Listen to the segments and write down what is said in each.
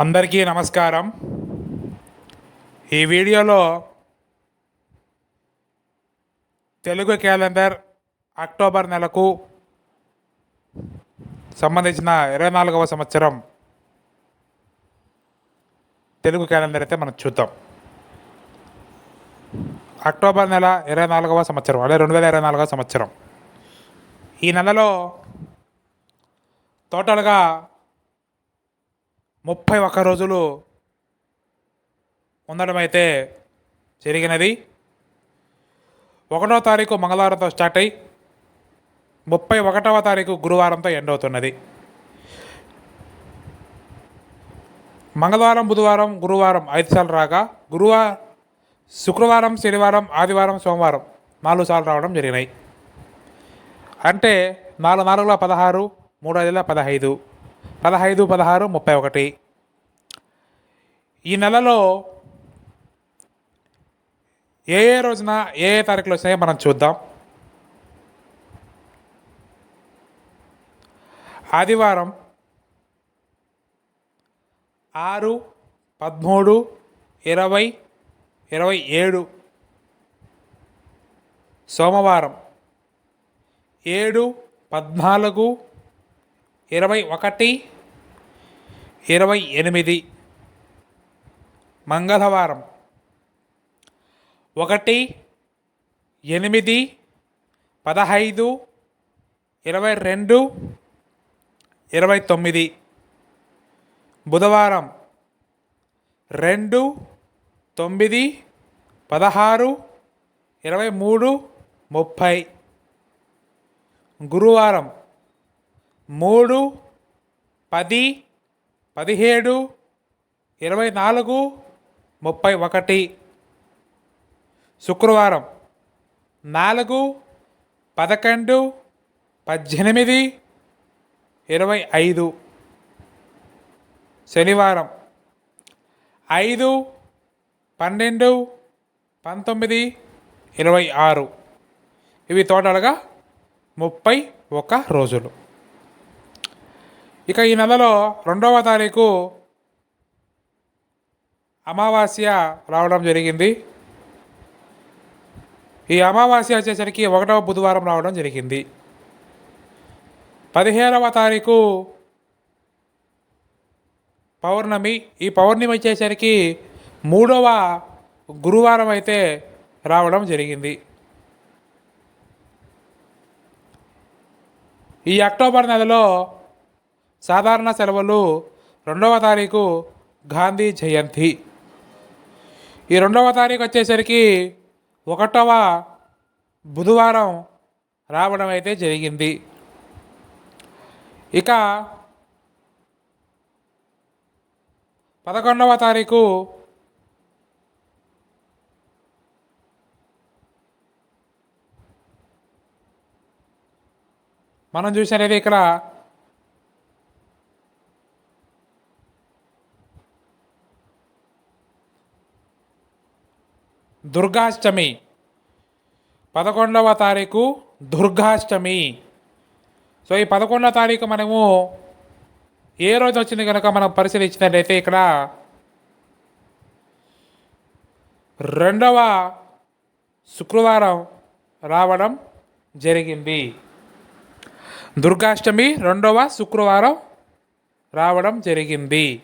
అందరికీ నమస్కారం. ఈ వీడియోలో తెలుగు క్యాలెండర్ అక్టోబర్ నెలకు సంబంధించిన ఇరవై నాలుగవ సంవత్సరం తెలుగు క్యాలెండర్ అయితే మనం చూద్దాం. అక్టోబర్ నెల ఇరవై నాలుగవ సంవత్సరం అదే రెండు వేల ఇరవై నాలుగవ సంవత్సరం. ఈ నెలలో టోటల్గా ముప్పై ఒక్క రోజులు ఉండడం అయితే జరిగినది. ఒకటో తారీఖు మంగళవారంతో స్టార్ట్ అయ్యి ముప్పై ఒకటవ తారీఖు గురువారంతో ఎండ్ అవుతున్నది. మంగళవారం బుధవారం గురువారం ఐదు సార్లు రాగా గురువారం శుక్రవారం శనివారం ఆదివారం సోమవారం నాలుగు సార్లు రావడం జరిగినాయి. అంటే నాలుగు నాలుగుల పదహారు మూడు ఐదుల పదహైదు. పదహైదు పదహారు ముప్పై ఒకటి. ఈ నెలలో ఏ ఏ రోజున ఏ ఏ తారీఖులు వస్తాయో మనం చూద్దాం. ఆదివారం ఆరు పదమూడు ఇరవై ఇరవై ఏడు. సోమవారం ఏడు పద్నాలుగు ఇరవై ఒకటి ఇరవై ఎనిమిది. మంగళవారం. ఒకటి ఎనిమిది పదహైదు ఇరవై రెండు ఇరవై తొమ్మిది. బుధవారం. రెండు తొమ్మిది పదహారు ఇరవై మూడు ముప్పై. గురువారం. మూడు పది పదిహేడు ఇరవై నాలుగు ముప్పై ఒకటి. శుక్రవారం నాలుగు పదకొండు పద్దెనిమిది ఇరవై ఐదు. శనివారం ఐదు పన్నెండు పంతొమ్మిది ఇరవై ఆరు. ఇవి టోటల్గా ముప్పై ఒక రోజులు. ఇక ఈ నెలలో రెండవ తారీఖు అమావాస్య రావడం జరిగింది. ఈ అమావాస్య వచ్చేసరికి ఒకటవ బుధవారం రావడం జరిగింది. పదిహేనవ తారీఖు పౌర్ణమి. ఈ పౌర్ణమి వచ్చేసరికి మూడవ గురువారం అయితే రావడం జరిగింది. ఈ అక్టోబర్ నెలలో సాధారణ సెలవులు రెండవ తారీఖు గాంధీ జయంతి. ఈ రెండవ తారీఖు వచ్చేసరికి ఒకటవ బుధవారం రావడం అయితే జరిగింది. ఇక పదకొండవ తారీఖు మనం చూసినది ఇక్కడ దుర్గాష్టమి. పదకొండవ తారీఖు దుర్గాష్టమి. సో ఈ పదకొండవ తారీఖు మనము ఏ రోజు వచ్చింది కనుక మనం పరిశీలించినట్లయితే ఇక్కడ రెండవ శుక్రవారం రావడం జరిగింది. దుర్గాష్టమి రెండవ శుక్రవారం రావడం జరిగింది.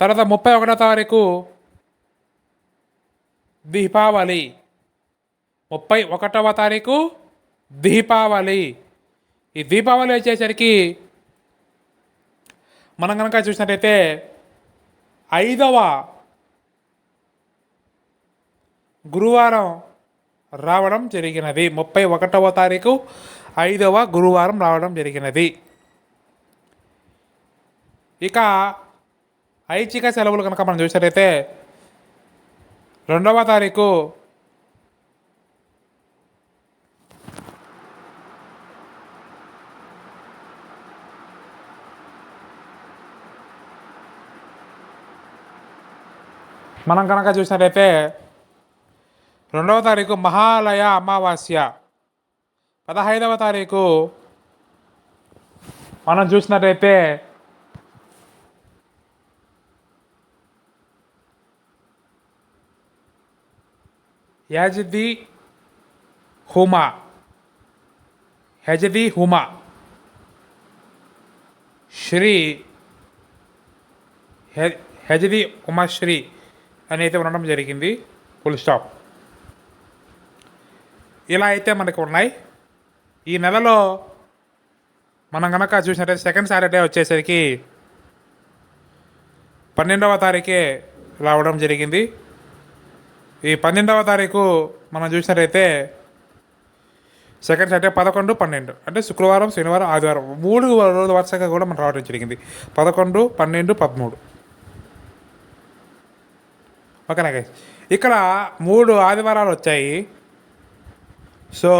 తర్వాత ముప్పై ఒకటో తారీఖు దీపావళి. ముప్పై ఒకటవ తారీఖు దీపావళి. ఈ దీపావళి వచ్చేసరికి మనం కనుక చూసినట్టయితే ఐదవ గురువారం రావడం జరిగినది. ముప్పై ఒకటవ తారీఖు ఐదవ గురువారం రావడం జరిగినది. ఇక ఐచ్ఛిక సెలవులు కనుక మనం చూసినట్లయితే రెండవ తారీఖు మనం కనుక చూసినట్టయితే రెండవ తారీఖు మహాలయ అమావాస్య. పదహైదవ తారీఖు మనం చూసినట్టయితే యాజది హుమా. హజది హుమా. శ్రీ హె- హెజది ఉమాశ్రీ అని అయితే ఉండడం జరిగింది. ఫుల్ స్టాప్ ఇలా అయితే మనకు ఉన్నాయి. ఈ నెలలో మనం కనుక చూసినట్టయితే సెకండ్ సాటర్డే వచ్చేసరికి పన్నెండవ తారీఖే రావడం జరిగింది. ఈ పన్నెండవ తారీఖు మనం చూసినట్టయితే సెకండ్ సాటర్డే పదకొండు పన్నెండు. అంటే శుక్రవారం శనివారం ఆదివారం. మూడు రోజుల వరుసగా కూడా మనం రావడం జరిగింది. పదకొండు పన్నెండు పదమూడు. ఓకేనా గైస్ ఇక్కడ మూడు ఆదివారాలు వచ్చాయి. సో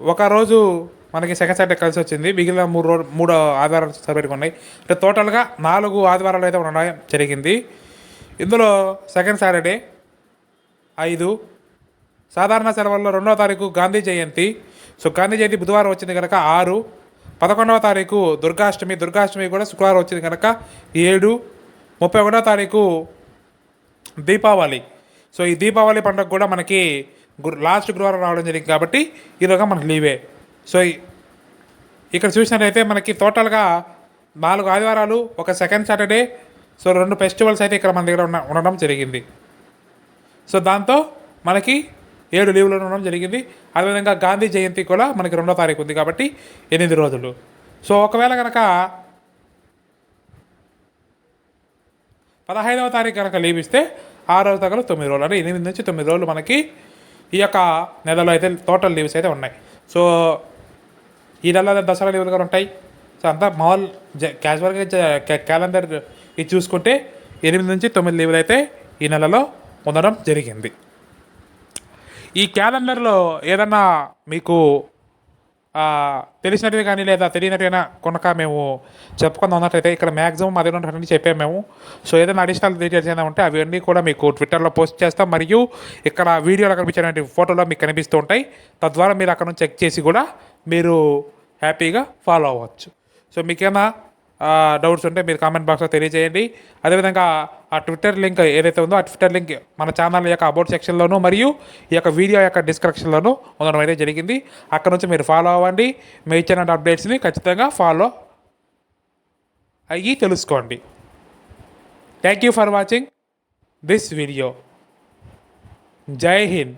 ఒక రోజు మనకి సెకండ్ సాటర్డే కలిసి వచ్చింది. మిగిలిన మూడు రోజు మూడు ఆదివారాలు సరిపెట్టుకున్నాయి అంటే టోటల్గా నాలుగు ఆదివారాలు అయితే ఉండడం జరిగింది. ఇందులో సెకండ్ సాటర్డే ఐదు. సాధారణ సెలవుల్లో రెండవ తారీఖు గాంధీ జయంతి. సో గాంధీ జయంతి బుధవారం వచ్చింది కనుక ఆరు. పదకొండవ తారీఖు దుర్గాష్టమి దుర్గాష్టమి కూడా శుక్రవారం వచ్చింది కనుక ఏడు. ముప్పై ఒకటో తారీఖు దీపావళి. సో ఈ దీపావళి పండుగ కూడా మనకి లాస్ట్ గురువారం రావడం జరిగింది కాబట్టి ఈరోజు మనకి లీవే సో ఇక్కడ చూసినట్లయితే మనకి టోటల్గా నాలుగు ఆదివారాలు ఒక సెకండ్ సాటర్డే సో రెండు ఫెస్టివల్స్ అయితే ఇక్కడ మన దగ్గర ఉన్న ఉండడం జరిగింది. సో దాంతో మనకి ఏడు లీవ్లు ఉండడం జరిగింది. అదేవిధంగా గాంధీ జయంతి కూడా మనకి రెండో తారీఖు ఉంది కాబట్టి ఎనిమిది రోజులు. సో ఒకవేళ కనుక పదహైదవ తారీఖు కనుక లీవ్ ఇస్తే ఆ రోజు దగ్గర తొమ్మిది రోజులు అంటే ఎనిమిది నుంచి తొమ్మిది రోజులు మనకి ఈ యొక్క నెలలో అయితే టోటల్ లీవ్స్ అయితే ఉన్నాయి. సో ఈ నెలలో దసరా లీవ్లు కూడా ఉంటాయి. సో అంతా మామూలు జ క్యాజువల్గా క్యాలెండర్ ఇది చూసుకుంటే ఎనిమిది నుంచి తొమ్మిది లీవ్లు అయితే ఈ నెలలో ఉండడం జరిగింది. ఈ క్యాలెండర్లో ఏదన్నా మీకు తెలిసినట్టు తెలిసినట్టుగా కానీ లేదా తెలియనట్టుగా కొనక మేము చెప్పుకుందాం ఉన్నట్టయితే ఇక్కడ మ్యాక్సిమం అదే ఉన్నటువంటి చెప్పాము మేము. సో ఏదైనా అడిషనల్ డీటెయిల్స్ ఏదైనా ఉంటే అవన్నీ కూడా మీకు ట్విట్టర్లో పోస్ట్ చేస్తాం. మరియు ఇక్కడ వీడియోలో కనిపించినటువంటి ఫోటోలో మీకు కనిపిస్తూ ఉంటాయి. తద్వారా మీరు అక్కడ నుంచి చెక్ చేసి కూడా మీరు హ్యాపీగా ఫాలో అవ్వచ్చు. సో మీకేమైనా డౌట్స్ ఉంటే మీరు కామెంట్ బాక్స్లో తెలియజేయండి. అదేవిధంగా ఆ ట్విట్టర్ లింక్ ఏదైతే ఉందో ఆ ట్విట్టర్ లింక్ మన ఛానల్ యొక్క అబౌట్ సెక్షన్లోనూ మరియు ఈ యొక్క వీడియో యొక్క డిస్క్రిప్షన్లోనూ ఉండడం అయితే జరిగింది. అక్కడ నుంచి మీరు ఫాలో అవ్వండి. మీ ఇచ్చిన అప్డేట్స్ని ఖచ్చితంగా ఫాలో అయ్యి తెలుసుకోండి. Thank you for watching this video Jai Hind